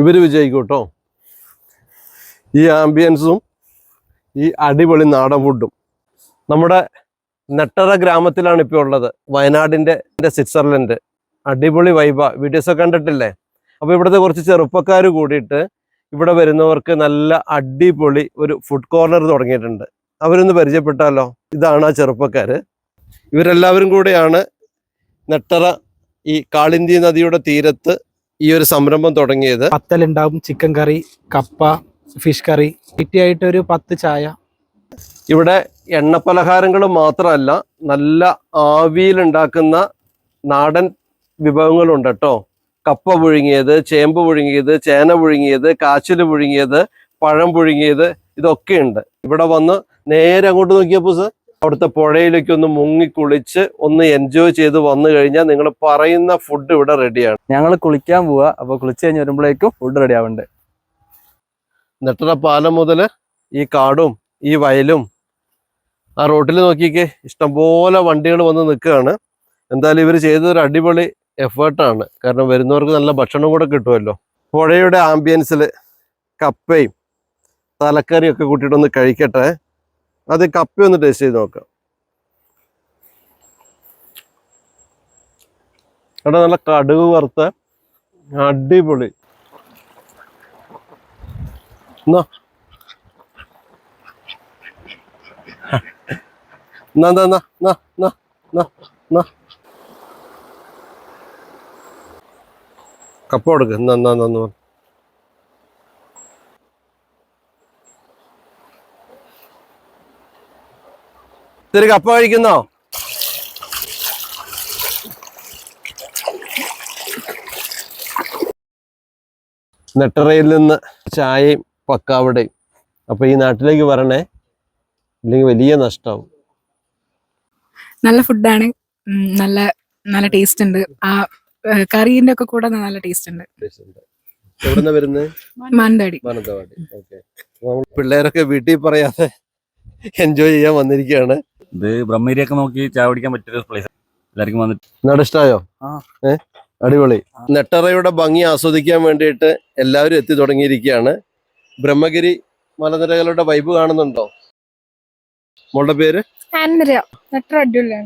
ഇവർ വിജയിക്കും കേട്ടോ ഈ ആംബിയൻസും ഈ അടിപൊളി നാടൻ ഫുഡും നമ്മുടെ നെട്ടറ ഗ്രാമത്തിലാണ് ഇപ്പോൾ ഉള്ളത്. വയനാടിന്റെ സ്വിറ്റ്സർലൻഡ്. അടിപൊളി വൈബ വീഡിയോസ് കണ്ടിട്ടില്ലേ? അപ്പോൾ ഇവിടുത്തെ കുറച്ച് ചെറുപ്പക്കാർ കൂടിയിട്ട് ഇവിടെ വരുന്നവർക്ക് നല്ല അടിപൊളി ഒരു ഫുഡ് കോർണർ തുടങ്ങിയിട്ടുണ്ട്. അവരൊന്ന് പരിചയപ്പെട്ടാലോ? ഇതാണ് ആ ചെറുപ്പക്കാർ ഇവരെല്ലാവരും കൂടെയാണ് നെട്ടറ ഈ കാളിന്തി നദിയുടെ തീരത്ത് ഈ ഒരു സംരംഭം തുടങ്ങിയത്? പത്തലുണ്ടാവും ചിക്കൻ കറി കപ്പ ഫിഷ് കറി ആയിട്ട് ഒരു പത്ത് ചായ. ഇവിടെ എണ്ണ പലഹാരങ്ങൾ മാത്രമല്ല നല്ല ആവിയിലുണ്ടാക്കുന്ന നാടൻ വിഭവങ്ങളുണ്ട് കേട്ടോ. കപ്പ പുഴുങ്ങിയത് ചേമ്പ് പുഴുങ്ങിയത് ചേന പുഴുങ്ങിയത് കാച്ചിൽ പുഴുങ്ങിയത് പഴം പുഴുങ്ങിയത് ഇതൊക്കെ ഉണ്ട് ഇവിടെ വന്ന് നേരെ അങ്ങോട്ട് നോക്കിയപ്പോൾ സർ അവിടുത്തെ പുഴയിലേക്ക് ഒന്ന് മുങ്ങി കുളിച്ച് ഒന്ന് എൻജോയ് ചെയ്ത് വന്നു കഴിഞ്ഞാൽ നിങ്ങൾ പറയുന്ന ഫുഡ് ഇവിടെ റെഡിയാണ് ഞങ്ങൾ കുളിക്കാൻ പോവാ. അപ്പൊ കുളിച്ച് കഴിഞ്ഞ് വരുമ്പോഴേക്കും ഫുഡ് റെഡി ആവുന്നുണ്ട് നെട്ടറ പാലം മുതൽ ഈ കാടും ഈ വയലും ആ റോട്ടിൽ നോക്കിക്കേ ഇഷ്ടംപോലെ വണ്ടികൾ വന്ന് നിൽക്കുകയാണ്. എന്തായാലും ഇവർ ചെയ്തൊരു അടിപൊളി എഫേർട്ടാണ് കാരണം വരുന്നവർക്ക് നല്ല ഭക്ഷണം കൂടെ കിട്ടുമല്ലോ. പുഴയുടെ ആംബിയൻസിൽ കപ്പയും തലക്കറിയൊക്കെ കൂട്ടിയിട്ടൊന്ന് കഴിക്കട്ടെ. അത് കപ്പ ഒന്ന് ടേസ്റ്റ് ചെയ്ത് നോക്കാം. അവിടെ നല്ല കടുക് വറുത്ത അടിപൊളി. എന്നാ? എന്നാ എന്നാ എന്നാ എന്നാ കപ്പ കൊടുക്കുക എന്നാ എന്നാന്ന് പറഞ്ഞു പറ. ഇത്തിരി കപ്പ കഴിക്കുന്നോ? നെട്ടറയിൽ നിന്ന് ചായയും പക്കാവടയും. അപ്പൊ ഈ നാട്ടിലേക്ക് വരണേ ഇല്ലെങ്കിൽ വലിയ നഷ്ടമാവും നല്ല ഫുഡാണ്. നല്ല നല്ല ടേസ്റ്റ് ഉണ്ട് ആ കറീന്റെ ഒക്കെ കൂടെ നല്ല ടേസ്റ്റ് ഉണ്ട് എവിടുന്ന വരുന്നത് മാനന്തവാടി. മാനന്തവാടി. ഓക്കെ. പിള്ളേരൊക്കെ വീട്ടിൽ പറയാതെ എൻജോയ് ചെയ്യാൻ വന്നിരിക്കുകയാണ്. ഇത് ബ്രഹ്മേരിയൊക്കെ നോക്കി ചാവടിക്കാൻ പറ്റിയ പറ്റിയൊരു പ്ലേസ് എല്ലാവർക്കും വന്നിട്ട് നാട് ഇഷ്ടമായോ ആ. അടിപൊളി. നെട്ടറയുടെ ഭംഗി ആസ്വദിക്കാൻ വേണ്ടിയിട്ട് എല്ലാവരും എത്തി തുടങ്ങിയിരിക്കുകയാണ്. ബ്രഹ്മഗിരി മലനിരകളുടെ വൈബ് കാണുന്നുണ്ടോ? മോളുടെ പേര്?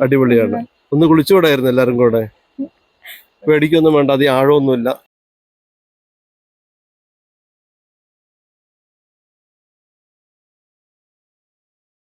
അടിപൊളിയാണ്. ഒന്ന് കുളിച്ചുകൂടായിരുന്നു എല്ലാരും കൂടെ? പേടിക്കൊന്നും വേണ്ട അധികം ആഴമൊന്നുമില്ല.